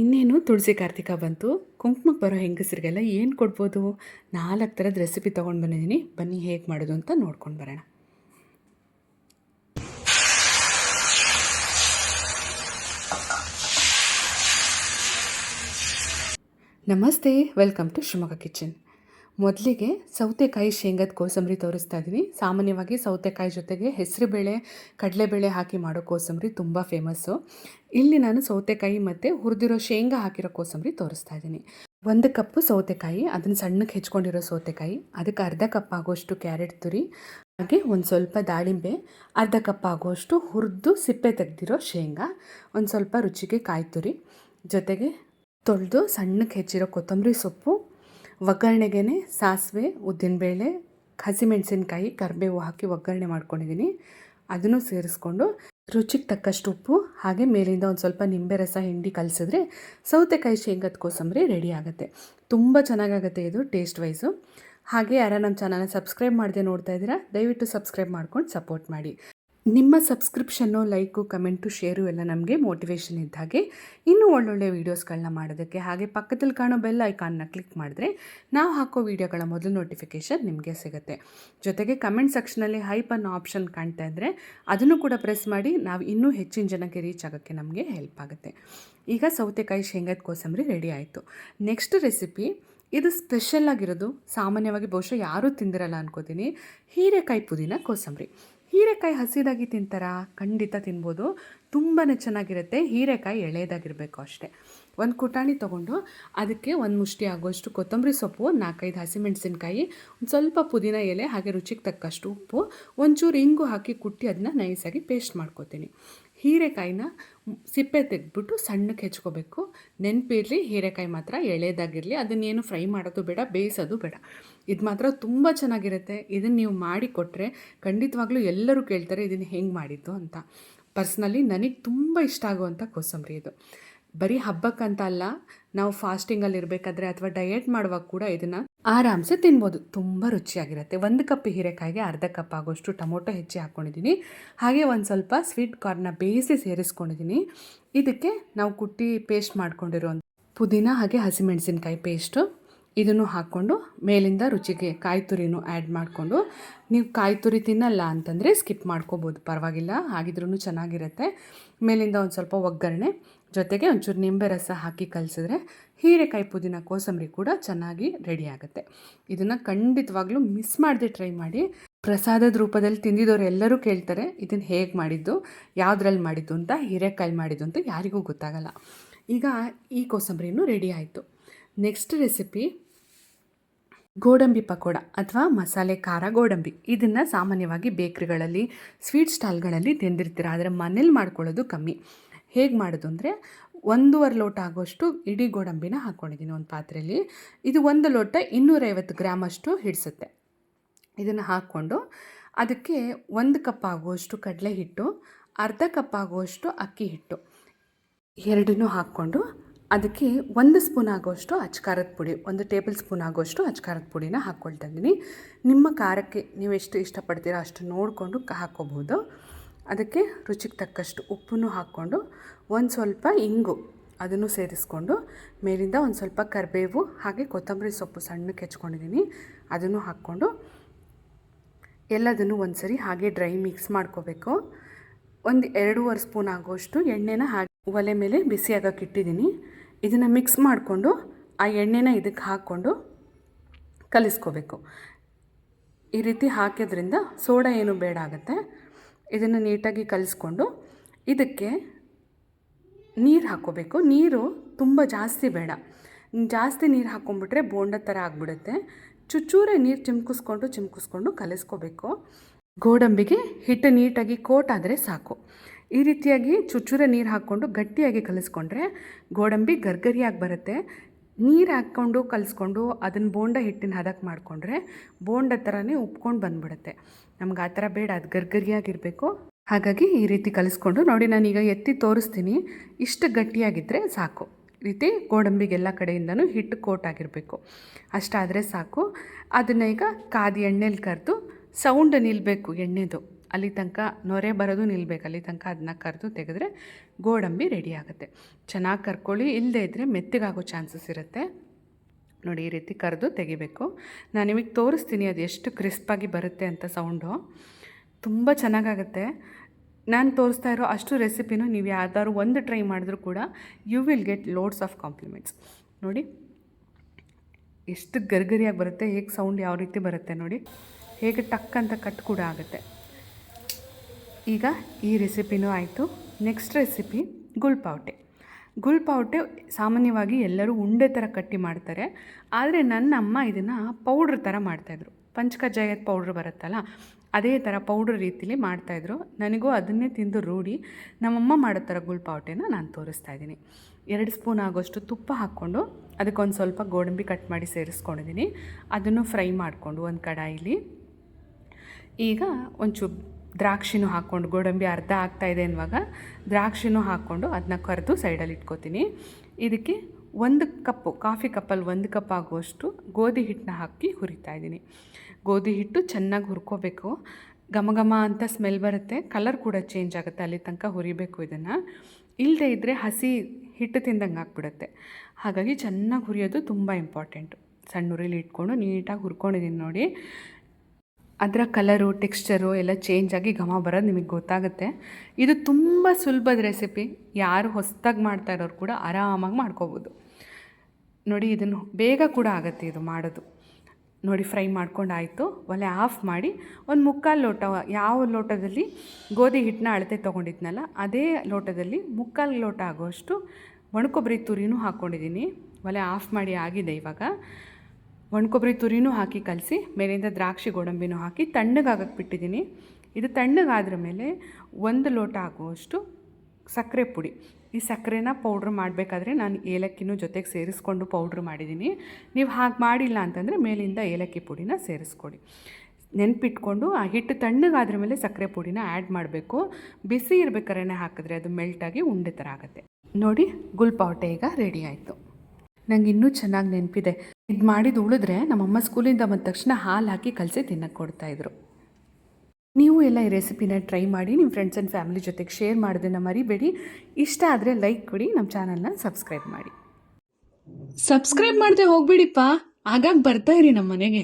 ಇನ್ನೇನು ತುಳಸಿ ಕಾರ್ತಿಕ ಬಂತು. ಕುಂಕುಮಕ್ಕೆ ಬರೋ ಹೆಂಗಸರಿಗೆಲ್ಲ ಏನು ಕೊಡ್ಬೋದು? ನಾಲ್ಕು ಥರದ ರೆಸಿಪಿ ತೊಗೊಂಡು ಬಂದಿದ್ದೀನಿ ಬನ್ನಿ ಹೇಗೆ ಮಾಡೋದು ಅಂತ ನೋಡ್ಕೊಂಡು ಬರೋಣ. ನಮಸ್ತೆ. Welcome to Shivamogga kitchen. ಮೊದಲಿಗೆ ಸೌತೆಕಾಯಿ ಶೇಂಗದ ಕೋಸಂಬರಿ ತೋರಿಸ್ತಾ ಇದ್ದೀನಿ ಸಾಮಾನ್ಯವಾಗಿ ಸೌತೆಕಾಯಿ ಜೊತೆಗೆ ಹೆಸರುಬೇಳೆ, ಕಡಲೆಬೇಳೆ ಹಾಕಿ ಮಾಡೋ ಕೋಸಂಬರಿ ತುಂಬ ಫೇಮಸ್ಸು. ಇಲ್ಲಿ ನಾನು ಸೌತೆಕಾಯಿ ಮತ್ತು ಹುರಿದಿರೋ ಶೇಂಗಾ ಹಾಕಿರೋ ಕೋಸಂಬರಿ ತೋರಿಸ್ತಾ ಇದ್ದೀನಿ. ಒಂದು ಕಪ್ಪು ಸೌತೆಕಾಯಿ, ಅದನ್ನು ಸಣ್ಣಕ್ಕೆ ಹೆಚ್ಕೊಂಡಿರೋ ಸೌತೆಕಾಯಿ, ಅದಕ್ಕೆ ಅರ್ಧ ಕಪ್ ಆಗೋಷ್ಟು ಕ್ಯಾರೆಟ್ ತುರಿ, ಹಾಗೆ ಒಂದು ಸ್ವಲ್ಪ ದಾಳಿಂಬೆ, ಅರ್ಧ ಕಪ್ ಆಗೋಷ್ಟು ಹುರಿದು ಸಿಪ್ಪೆ ತೆಗೆದಿರೋ ಶೇಂಗಾ, ಒಂದು ಸ್ವಲ್ಪ ರುಚಿಗೆ ಕಾಯಿ ತುರಿ, ಜೊತೆಗೆ ತೊಳೆದು ಸಣ್ಣಕ್ಕೆ ಹೆಚ್ಚಿರೋ ಕೊತ್ತಂಬರಿ ಸೊಪ್ಪು ಒಗ್ಗರಣೆಗೆ ಸಾಸಿವೆ ಉದ್ದಿನಬೇಳೆ ಹಸಿಮೆಣಸಿನ್ಕಾಯಿ ಕರಿಬೇವು ಹಾಕಿ ಒಗ್ಗರಣೆ ಮಾಡ್ಕೊಂಡಿದ್ದೀನಿ ಅದನ್ನು ಸೇರಿಸ್ಕೊಂಡು ರುಚಿಗೆ ತಕ್ಕಷ್ಟು ಉಪ್ಪು, ಹಾಗೆ ಮೇಲಿಂದ ಒಂದು ಸ್ವಲ್ಪ ನಿಂಬೆ ರಸ, ಹಿಂಡಿ ಕಲಸಿದ್ರೆ ಸೌತೆಕಾಯಿ, ಶೇಂಗದ ಕೋಸಂಬರಿ ರೆಡಿ ಆಗುತ್ತೆ. ತುಂಬ ಚೆನ್ನಾಗಾಗುತ್ತೆ ಇದು ಟೇಸ್ಟ್ ವೈಸು ಹಾಗೆ ಯಾರ ನಮ್ಮ ಚಾನಲ್ನ ಸಬ್ಸ್ಕ್ರೈಬ್ ಮಾಡದೆ ನೋಡ್ತಾ ಇದ್ದೀರಾ, ದಯವಿಟ್ಟು ಸಬ್ಸ್ಕ್ರೈಬ್ ಮಾಡ್ಕೊಂಡು ಸಪೋರ್ಟ್ ಮಾಡಿ. ನಿಮ್ಮ ಸಬ್ಸ್ಕ್ರಿಪ್ಷನ್ನು ಲೈಕು ಕಮೆಂಟು ಶೇರು ಎಲ್ಲ ನಮಗೆ ಮೋಟಿವೇಶನ್ ಇದ್ದ ಹಾಗೆ ಇನ್ನೂ ಒಳ್ಳೊಳ್ಳೆ ವೀಡಿಯೋಸ್ಗಳನ್ನ ಮಾಡೋದಕ್ಕೆ ಹಾಗೆ ಪಕ್ಕದಲ್ಲಿ ಕಾಣೋ ಬೆಲ್ ಐಕಾನ್ನ ಕ್ಲಿಕ್ ಮಾಡಿದ್ರೆ ನಾವು ಹಾಕೋ ವೀಡಿಯೋಗಳ ಮೊದಲು ನೋಟಿಫಿಕೇಷನ್ ನಿಮಗೆ ಸಿಗುತ್ತೆ. ಜೊತೆಗೆ ಕಮೆಂಟ್ ಸೆಕ್ಷನಲ್ಲಿ ಹೈಪ್ ಅನ್ನೋ ಆಪ್ಷನ್ ಕಾಣ್ತಾ ಇದ್ದರೆ ಅದನ್ನು ಕೂಡ ಪ್ರೆಸ್ ಮಾಡಿ ನಾವು ಇನ್ನೂ ಹೆಚ್ಚಿನ ಜನಕ್ಕೆ ರೀಚ್ ಆಗೋಕ್ಕೆ ನಮಗೆ ಹೆಲ್ಪ್ ಆಗುತ್ತೆ. ಈಗ ಸೌತೆಕಾಯಿ ಶೇಂಗದ ಕೋಸಂಬರಿ ರೆಡಿ ಆಯಿತು. ನೆಕ್ಸ್ಟ್ ರೆಸಿಪಿ ಇದು ಸ್ಪೆಷಲ್ ಆಗಿರೋದು. ಸಾಮಾನ್ಯವಾಗಿ ಬಹುಶಃ ಯಾರೂ ತಿಂದಿರಲ್ಲ ಅನ್ಕೋತೀನಿ. ಹೀರೆಕಾಯಿ ಪುದೀನ ಕೋಸಂಬರಿ. ಹೀರೆಕಾಯಿ ಹಸಿದಾಗಿ ತಿಂತಾರಾ? ಖಂಡಿತ ತಿನ್ಬೋದು. ತುಂಬಾ ಚೆನ್ನಾಗಿರುತ್ತೆ. ಹೀರೆಕಾಯಿ ಎಳೆಯದಾಗಿರಬೇಕು ಅಷ್ಟೇ. ಒಂದು ಕುಟಾಣಿ ತೊಗೊಂಡು ಅದಕ್ಕೆ ಒಂದು ಮುಷ್ಟಿ ಆಗೋಷ್ಟು ಕೊತ್ತಂಬರಿ ಸೊಪ್ಪು ನಾಲ್ಕೈದು ಹಸಿಮೆಣಸಿನ್ಕಾಯಿ, ಒಂದು ಸ್ವಲ್ಪ ಪುದೀನ ಎಲೆ, ಹಾಗೆ ರುಚಿಗೆ ತಕ್ಕಷ್ಟು ಉಪ್ಪು, ಒಂಚೂರು ಇಂಗು ಹಾಕಿ ಕುಟ್ಟಿ ಅದನ್ನ ನೈಸಾಗಿ ಪೇಸ್ಟ್ ಮಾಡ್ಕೋತೀನಿ. ಹೀರೆಕಾಯಿನ ಸಿಪ್ಪೆ ತೆಗೆದ್ಬಿಟ್ಟು ಸಣ್ಣಕ್ಕೆ ಹೆಚ್ಕೋಬೇಕು. ನೆನಪಿರಲಿ, ಹೀರೆಕಾಯಿ ಮಾತ್ರ ಎಳೆಯದಾಗಿರಲಿ ಅದನ್ನೇನು ಫ್ರೈ ಮಾಡೋದು ಬೇಡ, ಬೇಯಿಸೋದು ಬೇಡ. ಇದು ಮಾತ್ರ ತುಂಬ ಚೆನ್ನಾಗಿರುತ್ತೆ. ಇದನ್ನು ನೀವು ಮಾಡಿ ಕೊಟ್ಟರೆ ಖಂಡಿತವಾಗ್ಲೂ ಎಲ್ಲರೂ ಕೇಳ್ತಾರೆ ಇದನ್ನು ಹೆಂಗೆ ಮಾಡಿದ್ದು ಅಂತ. ಪರ್ಸ್ನಲಿ ನನಗೆ ತುಂಬ ಇಷ್ಟ ಆಗುವಂಥ ಕೋಸಂಬರಿ ಇದು. ಬರೀ ಹಬ್ಬಕ್ಕಂತ ಅಲ್ಲ ನಾವು ಫಾಸ್ಟಿಂಗಲ್ಲಿ ಇರಬೇಕಾದ್ರೆ ಅಥವಾ ಡಯಟ್ ಮಾಡುವಾಗ ಕೂಡ ಇದನ್ನು ಆರಾಮ್ಸೆ ತಿನ್ಬೋದು. ತುಂಬ ರುಚಿಯಾಗಿರುತ್ತೆ. ಒಂದು ಕಪ್ ಹೀರೆಕಾಯಿಗೆ ಅರ್ಧ ಕಪ್ ಆಗೋಷ್ಟು ಟೊಮೊಟೊ ಹೆಚ್ಚಿ ಹಾಕ್ಕೊಂಡಿದ್ದೀನಿ ಹಾಗೆ ಒಂದು ಸ್ವಲ್ಪ ಸ್ವೀಟ್ ಕಾರ್ನ ಬೇಯಿಸಿ ಸೇರಿಸ್ಕೊಂಡಿದ್ದೀನಿ. ಇದಕ್ಕೆ ನಾವು ಕುಟ್ಟಿ ಪೇಸ್ಟ್ ಮಾಡ್ಕೊಂಡಿರೋ ಪುದೀನ ಹಾಗೆ ಹಸಿಮೆಣಸಿನ್ಕಾಯಿ ಪೇಸ್ಟು ಇದನ್ನು ಹಾಕ್ಕೊಂಡು ಮೇಲಿಂದ ರುಚಿಗೆ ಕಾಯಿ ತುರಿನೂ ಆ್ಯಡ್ ಮಾಡಿಕೊಂಡು, ನೀವು ಕಾಯಿ ತುರಿ ತಿನ್ನಲ್ಲ ಅಂತಂದರೆ ಸ್ಕಿಪ್ ಮಾಡ್ಕೋಬೋದು. ಪರವಾಗಿಲ್ಲ. ಹಾಗಿದ್ರೂ ಚೆನ್ನಾಗಿರುತ್ತೆ. ಮೇಲಿಂದ ಒಂದು ಸ್ವಲ್ಪ ಒಗ್ಗರಣೆ ಜೊತೆಗೆ ಒಂಚೂರು ನಿಂಬೆ ರಸ ಹಾಕಿ ಕಲಸಿದ್ರೆ ಹೀರೆಕಾಯಿ ಪುದೀನ ಕೋಸಂಬರಿ ಕೂಡ ಚೆನ್ನಾಗಿ ರೆಡಿ ಆಗುತ್ತೆ. ಇದನ್ನು ಖಂಡಿತವಾಗ್ಲೂ ಮಿಸ್ ಮಾಡದೆ ಟ್ರೈ ಮಾಡಿ. ಪ್ರಸಾದದ ರೂಪದಲ್ಲಿ ತಿಂದಿದ್ದವ್ರು ಎಲ್ಲರೂ ಕೇಳ್ತಾರೆ ಇದನ್ನು ಹೇಗೆ ಮಾಡಿದ್ದು? ಯಾವುದ್ರಲ್ಲಿ ಮಾಡಿದ್ದು ಅಂತ? ಹೀರೆಕಾಯಿ ಮಾಡಿದ್ದು ಅಂತ? ಯಾರಿಗೂ ಗೊತ್ತಾಗಲ್ಲ. ಈಗ ಈ ಕೋಸಂಬರಿನೂ ರೆಡಿ ಆಯಿತು. ನೆಕ್ಸ್ಟ್ ರೆಸಿಪಿ ಗೋಡಂಬಿ ಪಕೋಡ ಅಥವಾ ಮಸಾಲೆ ಖಾರ ಗೋಡಂಬಿ. ಇದನ್ನು ಸಾಮಾನ್ಯವಾಗಿ ಬೇಕ್ರಿಗಳಲ್ಲಿ ಸ್ವೀಟ್ ಸ್ಟಾಲ್ಗಳಲ್ಲಿ ತಿಂದಿರ್ತೀರ, ಆದರೆ ಮನೇಲಿ ಮಾಡ್ಕೊಳ್ಳೋದು ಕಮ್ಮಿ. ಹೇಗೆ ಮಾಡೋದು ಅಂದರೆ ಒಂದೂವರೆ ಲೋಟ ಆಗೋಷ್ಟು ಇಡೀ ಗೋಡಂಬಿನ ಹಾಕ್ಕೊಂಡಿದ್ದೀನಿ ಒಂದು ಪಾತ್ರೆಯಲ್ಲಿ. ಇದು ಒಂದು ಲೋಟ ಇನ್ನೂರೈವತ್ತು ಗ್ರಾಮಷ್ಟು ಹಿಡಿಸುತ್ತೆ. ಇದನ್ನು ಹಾಕ್ಕೊಂಡು ಅದಕ್ಕೆ ಒಂದು ಕಪ್ ಆಗುವಷ್ಟು ಕಡಲೆ ಹಿಟ್ಟು, ಅರ್ಧ ಕಪ್ ಆಗುವಷ್ಟು ಅಕ್ಕಿ ಹಿಟ್ಟು ಎರಡನ್ನೂ ಹಾಕ್ಕೊಂಡು ಅದಕ್ಕೆ ಒಂದು ಸ್ಪೂನ್ ಆಗೋಷ್ಟು ಅಚ್ಕಾರದ ಪುಡಿ, ಒಂದು ಟೇಬಲ್ ಸ್ಪೂನ್ ಆಗೋಷ್ಟು ಅಚ್ಕಾರದ ಪುಡಿನ ಹಾಕ್ಕೊಳ್ತಾ ಇದ್ದೀನಿ. ನಿಮ್ಮ ಖಾರಕ್ಕೆ ನೀವು ಎಷ್ಟು ಇಷ್ಟಪಡ್ತೀರೋ ಅಷ್ಟು ನೋಡಿಕೊಂಡು ಹಾಕ್ಕೋಬೋದು. ಅದಕ್ಕೆ ರುಚಿಗೆ ತಕ್ಕಷ್ಟು ಉಪ್ಪನ್ನು ಹಾಕ್ಕೊಂಡು ಒಂದು ಸ್ವಲ್ಪ ಇಂಗು ಅದನ್ನು ಸೇರಿಸ್ಕೊಂಡು ಮೇಲಿಂದ ಒಂದು ಸ್ವಲ್ಪ ಕರಿಬೇವು ಹಾಗೆ ಕೊತ್ತಂಬರಿ ಸೊಪ್ಪು ಸಣ್ಣಕ್ಕೆ ಹೆಚ್ಕೊಂಡಿದ್ದೀನಿ. ಅದನ್ನು ಹಾಕ್ಕೊಂಡು ಎಲ್ಲದನ್ನು ಒಂದು ಸರಿ ಹಾಗೆ ಡ್ರೈ ಮಿಕ್ಸ್ ಮಾಡ್ಕೋಬೇಕು. ಒಂದು ಎರಡೂವರೆ ಸ್ಪೂನ್ ಆಗೋಷ್ಟು ಎಣ್ಣೆನ ಹಾಕಿ ಒಲೆ ಮೇಲೆ ಬಿಸಿ ಆಗೋಕೆ ಇಟ್ಟಿದ್ದೀನಿ. ಇದನ್ನು ಮಿಕ್ಸ್ ಮಾಡಿಕೊಂಡು ಆ ಎಣ್ಣೆನ ಇದಕ್ಕೆ ಹಾಕ್ಕೊಂಡು ಕಲಿಸ್ಕೋಬೇಕು. ಈ ರೀತಿ ಹಾಕಿದ್ರಿಂದ ಸೋಡಾ ಏನು ಬೇಡ ಆಗುತ್ತೆ. ಇದನ್ನು ನೀಟಾಗಿ ಕಲಿಸ್ಕೊಂಡು ಇದಕ್ಕೆ ನೀರು ಹಾಕ್ಕೋಬೇಕು ನೀರು ತುಂಬ ಜಾಸ್ತಿ ಬೇಡ. ಜಾಸ್ತಿ ನೀರು ಹಾಕ್ಕೊಂಬಿಟ್ರೆ ಬೋಂಡ ಥರ ಆಗ್ಬಿಡುತ್ತೆ. ಚುಚ್ಚೂರೆ ನೀರು ಚಿಮ್ಕಿಸ್ಕೊಂಡು ಚಿಮ್ಕಿಸ್ಕೊಂಡು ಕಲಿಸ್ಕೋಬೇಕು. ಗೋಡಂಬಿಗೆ ಹಿಟ್ಟು ನೀಟಾಗಿ ಕೋಟ್ ಆದರೆ ಸಾಕು. ಈ ರೀತಿಯಾಗಿ ಚುಚ್ಚೂರೆ ನೀರು ಹಾಕ್ಕೊಂಡು ಗಟ್ಟಿಯಾಗಿ ಕಲಿಸ್ಕೊಂಡ್ರೆ ಗೋಡಂಬಿ ಗರ್ಗರಿಯಾಗಿ ಬರುತ್ತೆ. ನೀರು ಹಾಕ್ಕೊಂಡು ಕಲಿಸ್ಕೊಂಡು ಅದನ್ನು ಬೋಂಡ ಹಿಟ್ಟಿನ ಹದಕ್ಕೆ ಮಾಡಿಕೊಂಡ್ರೆ ಬೋಂಡ ಥರನೇ ಉಪ್ಕೊಂಡು ಬಂದ್ಬಿಡುತ್ತೆ. ನಮ್ಗೆ ಆ ಥರ ಬೇಡ, ಅದು ಗರ್ಗರಿಯಾಗಿರಬೇಕು. ಹಾಗಾಗಿ ಈ ರೀತಿ ಕಲಿಸ್ಕೊಂಡು ನೋಡಿ ನಾನೀಗ ಎತ್ತಿ ತೋರಿಸ್ತೀನಿ. ಇಷ್ಟು ಗಟ್ಟಿಯಾಗಿದ್ದರೆ ಸಾಕು. ರೀತಿ ಗೋಡಂಬಿಗೆ ಎಲ್ಲ ಕಡೆಯಿಂದನೂ ಹಿಟ್ಟು ಕೋಟ್ ಆಗಿರಬೇಕು ಅಷ್ಟಾದರೆ ಸಾಕು. ಅದನ್ನ ಈಗ ಕಾದಿ ಎಣ್ಣೆಲಿ ಕರೆದು ಸೌಂಡ್ ನಿಲ್ಲಬೇಕು ಎಣ್ಣೆದು. ಅಲ್ಲಿ ತನಕ ನೊರೆ ಬರೋದು ನಿಲ್ಲಬೇಕು ಅಲ್ಲಿ ತನಕ ಅದನ್ನ ಕರೆದು ತೆಗೆದ್ರೆ ಗೋಡಂಬಿ ರೆಡಿ ಆಗುತ್ತೆ. ಚೆನ್ನಾಗಿ ಕರ್ಕೊಳ್ಳಿ ಇಲ್ಲದೇ ಇದ್ದರೆ ಮೆತ್ತಗಾಗೋ ಚಾನ್ಸಸ್ ಇರುತ್ತೆ. ನೋಡಿ ಈ ರೀತಿ ಕರೆದು ತೆಗಿಬೇಕು. ನಾನು ನಿಮಗೆ ತೋರಿಸ್ತೀನಿ ಅದು ಎಷ್ಟು ಕ್ರಿಸ್ಪಾಗಿ ಬರುತ್ತೆ ಅಂತ ಸೌಂಡು. ತುಂಬ ಚೆನ್ನಾಗಾಗುತ್ತೆ. ನಾನು ತೋರಿಸ್ತಾ ಇರೋ ಅಷ್ಟು ರೆಸಿಪಿನೂ ನೀವು ಯಾವ್ದಾದ್ರು ಒಂದು ಟ್ರೈ ಮಾಡಿದ್ರೂ ಕೂಡ you will get loads of compliments. ನೋಡಿ. ಎಷ್ಟು ಗರ್ಗರಿಯಾಗಿ ಬರುತ್ತೆ, ಹೇಗೆ ಸೌಂಡ್ ಯಾವ ರೀತಿ ಬರುತ್ತೆ ನೋಡಿ. ಹೇಗೆ ಟಕ್ ಅಂತ ಕಟ್ ಕೂಡ ಆಗುತ್ತೆ. ಈಗ ಈ ರೆಸಿಪಿನೂ ಆಯಿತು. ನೆಕ್ಸ್ಟ್ ರೆಸಿಪಿ ಗುಲ್ಪಾವಟೆ ಗುಲ್ಪಾವಟೆ ಸಾಮಾನ್ಯವಾಗಿ ಎಲ್ಲರೂ ಉಂಡೆ ಥರ ಕಟ್ಟಿ ಮಾಡ್ತಾರೆ. ಆದರೆ ನನ್ನ ಅಮ್ಮ ಇದನ್ನು ಪೌಡ್ರ್ ಥರ ಮಾಡ್ತಾಯಿದ್ರು ಪಂಚಕಜ್ಜಾಯದ ಪೌಡ್ರ್ ಬರುತ್ತಲ್ಲ, ಅದೇ ಥರ ಪೌಡ್ರ್ ರೀತಿಲಿ ಮಾಡ್ತಾಯಿದ್ರು ನನಗೂ ಅದನ್ನೇ ತಿಂದು ರೂಢಿ. ನಮ್ಮಮ್ಮ ಮಾಡೋ ಥರ ಗುಲ್ಪಾವಟೆನ ನಾನು ತೋರಿಸ್ತಾ ಇದ್ದೀನಿ. ಎರಡು ಸ್ಪೂನ್ ಆಗೋಷ್ಟು ತುಪ್ಪ ಹಾಕ್ಕೊಂಡು ಅದಕ್ಕೊಂದು ಸ್ವಲ್ಪ ಗೋಡಂಬಿ ಕಟ್ ಮಾಡಿ ಸೇರಿಸ್ಕೊಂಡಿದ್ದೀನಿ. ಅದನ್ನು ಫ್ರೈ ಮಾಡಿಕೊಂಡು ಒಂದು ಕಡಾಯಿಲಿ. ಈಗ ಒಂಚೂರು ದ್ರಾಕ್ಷಿನೂ ಹಾಕ್ಕೊಂಡು, ಗೋಡಂಬಿ ಅರ್ಧ ಆಗ್ತಾ ಇದೆ ಅನ್ನುವಾಗ ದ್ರಾಕ್ಷಿನೂ ಹಾಕ್ಕೊಂಡು ಅದನ್ನ ಕರೆದು ಸೈಡಲ್ಲಿ ಇಟ್ಕೋತೀನಿ. ಇದಕ್ಕೆ ಒಂದು ಕಪ್ಪು, ಕಾಫಿ ಕಪ್ಪಲ್ಲಿ ಒಂದು ಕಪ್ ಆಗುವಷ್ಟು ಗೋಧಿ ಹಿಟ್ಟನ್ನ ಹಾಕಿ ಹುರಿತಾ ಇದ್ದೀನಿ. ಗೋಧಿ ಹಿಟ್ಟು ಚೆನ್ನಾಗಿ ಹುರ್ಕೋಬೇಕು. ಘಮ ಘಮ ಅಂತ ಸ್ಮೆಲ್ ಬರುತ್ತೆ, ಕಲರ್ ಕೂಡ ಚೇಂಜ್ ಆಗುತ್ತೆ ಅಲ್ಲಿ ತನಕ ಹುರಿಬೇಕು ಇದನ್ನು. ಇಲ್ಲದೆ ಇದ್ದರೆ ಹಸಿ ಹಿಟ್ಟು ತಿಂದಂಗೆ ಆಗ್ಬಿಡುತ್ತೆ. ಹಾಗಾಗಿ ಚೆನ್ನಾಗಿ ಹುರಿಯೋದು ತುಂಬ ಇಂಪಾರ್ಟೆಂಟು ಸಣ್ಣ ಉರಿಲಿ ಇಟ್ಕೊಂಡು ನೀಟಾಗಿ ಹುರ್ಕೊಂಡಿದ್ದೀನಿ ನೋಡಿ. ಅದರ ಕಲರು ಟೆಕ್ಸ್ಚರು ಎಲ್ಲ ಚೇಂಜ್ ಆಗಿ ಘಮ ಬರೋದು ನಿಮಗೆ ಗೊತ್ತಾಗುತ್ತೆ. ಇದು ತುಂಬ ಸುಲಭದ ರೆಸಿಪಿ ಯಾರು ಹೊಸ್ದಾಗಿ ಮಾಡ್ತಾ ಇರೋರು ಕೂಡ ಆರಾಮಾಗಿ ಮಾಡ್ಕೋಬೋದು. ನೋಡಿ, ಇದನ್ನು ಬೇಗ ಕೂಡ ಆಗುತ್ತೆ ಇದು ಮಾಡೋದು. ನೋಡಿ, ಫ್ರೈ ಮಾಡ್ಕೊಂಡು ಆಯಿತು. ಒಲೆ ಆಫ್ ಮಾಡಿ ಒಂದು ಮುಕ್ಕಾಲು ಲೋಟ, ಯಾವ ಲೋಟದಲ್ಲಿ ಗೋಧಿ ಹಿಟ್ಟನ್ನ ಅಳತೆ ತೊಗೊಂಡಿದ್ನಲ್ಲ, ಅದೇ ಲೋಟದಲ್ಲಿ ಮುಕ್ಕಾಲು ಲೋಟ ಆಗೋಷ್ಟು ಒಣಕೊಬ್ಬರಿ ತುರಿನೂ ಹಾಕ್ಕೊಂಡಿದ್ದೀನಿ ಒಲೆ ಆಫ್ ಮಾಡಿ ಆಗಿದೆ ಇವಾಗ. ಒಣಕೊಬ್ಬರಿ ತುರಿನೂ ಹಾಕಿ ಕಲಸಿ, ಮೇಲಿಂದ ದ್ರಾಕ್ಷಿ ಗೋಡಂಬಿನೂ ಹಾಕಿ ತಣ್ಣಗಾಗಕ್ಕೆ ಬಿಟ್ಟಿದ್ದೀನಿ. ಇದು ತಣ್ಣಗಾದ್ರ ಮೇಲೆ ಒಂದು ಲೋಟ ಆಗುವಷ್ಟು ಸಕ್ಕರೆ ಪುಡಿ. ಈ ಸಕ್ಕರೆನ ಪೌಡ್ರ್ ಮಾಡಬೇಕಾದ್ರೆ ನಾನು ಏಲಕ್ಕಿನೂ ಜೊತೆಗೆ ಸೇರಿಸ್ಕೊಂಡು ಪೌಡ್ರ್ ಮಾಡಿದ್ದೀನಿ. ನೀವು ಹಾಗೆ ಮಾಡಿಲ್ಲ ಅಂತಂದರೆ ಮೇಲಿಂದ ಏಲಕ್ಕಿ ಪುಡಿನ ಸೇರಿಸ್ಕೊಡಿ. ನೆನಪಿಟ್ಕೊಂಡು ಆ ಹಿಟ್ಟು ತಣ್ಣಗಾದ್ರ ಮೇಲೆ ಸಕ್ಕರೆ ಪುಡಿನ ಆ್ಯಡ್ ಮಾಡಬೇಕು. ಬಿಸಿ ಇರ್ಬೇಕಾದ್ರೆ ಹಾಕಿದ್ರೆ ಅದು ಮೆಲ್ಟಾಗಿ ಉಂಡೆ ಥರ ಆಗುತ್ತೆ. ನೋಡಿ, ಗುಲ್ಪಾವಟೆ ಈಗ ರೆಡಿ ಆಯಿತು. ನಂಗೆ ಇನ್ನೂ ಚೆನ್ನಾಗಿ ನೆನಪಿದೆ. ಇದು ಮಾಡಿದ್ದು ಉಳಿದ್ರೆ ನಮ್ಮಮ್ಮ ಸ್ಕೂಲಿಂದ ಬಂದ ತಕ್ಷಣ ಹಾಲು ಹಾಕಿ ಕಲಸಿ ತಿನ್ನಕ್ಕೆ ಕೊಡ್ತಾಯಿದ್ರು ನೀವು ಎಲ್ಲ ಈ ರೆಸಿಪಿನ ಟ್ರೈ ಮಾಡಿ ನಿಮ್ಮ ಫ್ರೆಂಡ್ಸ್ ಆ್ಯಂಡ್ ಫ್ಯಾಮಿಲಿ ಜೊತೆಗೆ ಶೇರ್ ಮಾಡೋದನ್ನು ಮರಿಬೇಡಿ. ಇಷ್ಟ ಆದರೆ ಲೈಕ್ ಕೊಡಿ ನಮ್ಮ ಚಾನಲ್ನ ಸಬ್ಸ್ಕ್ರೈಬ್ ಮಾಡಿ. ಸಬ್ಸ್ಕ್ರೈಬ್ ಮಾಡದೆ ಹೋಗ್ಬಿಡಿಪ್ಪ. ಆಗಾಗ ಬರ್ತಾ ಇರಿ ನಮ್ಮ ಮನೆಗೆ.